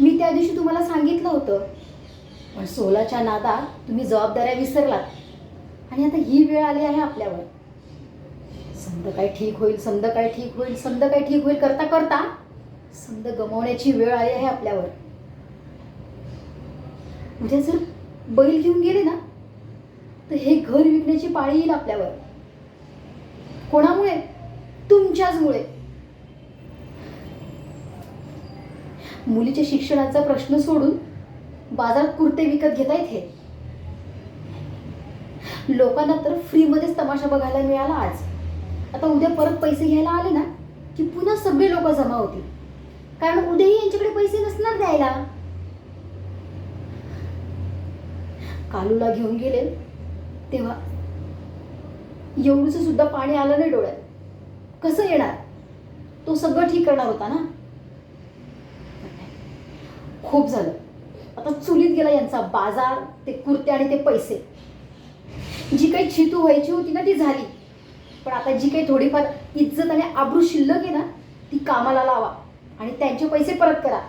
मी त्या दिवशी तुम्हाला सांगितलं होतं. पण सोलाच्या नादात तुम्ही जबाबदाऱ्या विसरलात. आणि आता ही वेळ आली आहे आपल्यावर. समद काय ठीक होईल समद काय ठीक होईल समद काय ठीक होईल करता करता समद गमवण्याची वेळ आली आहे आपल्यावर. उद्या जर बैल घेऊन गेले ना तर हे घर विकण्याची पाळी येईल आपल्यावर. कोणामुळे? तुमच्याचमुळे. मुलीच्या शिक्षणाचा प्रश्न सोडून बाजारात कुर्ते विकत घेता हे. लोकांना तर फ्रीमध्येच तमाशा बघायला मिळाला आज. आता उद्या परत पैसे घ्यायला आले ना की पुन्हा सगळे लोक जमा होतील. कारण उद्याही यांच्याकडे पैसे नसणार द्यायला. कालूला घेऊन गेले तेव्हा एवढंच सुद्धा पाणी आलं नाही डोळ्यात. कसं येणार? तो सगळं ठीक करणार होता ना? खूप झालं. आता चुलीत गेला यांचा बाजार ते कुर्ते आणि ते पैसे. जी काही छितू व्हायची होती ना ती झाली. पण आता जी काही थोडीफार इज्जत आणि आबरू शिल्लक आहे ना ती कामाला लावा आणि त्यांचे पैसे परत करा.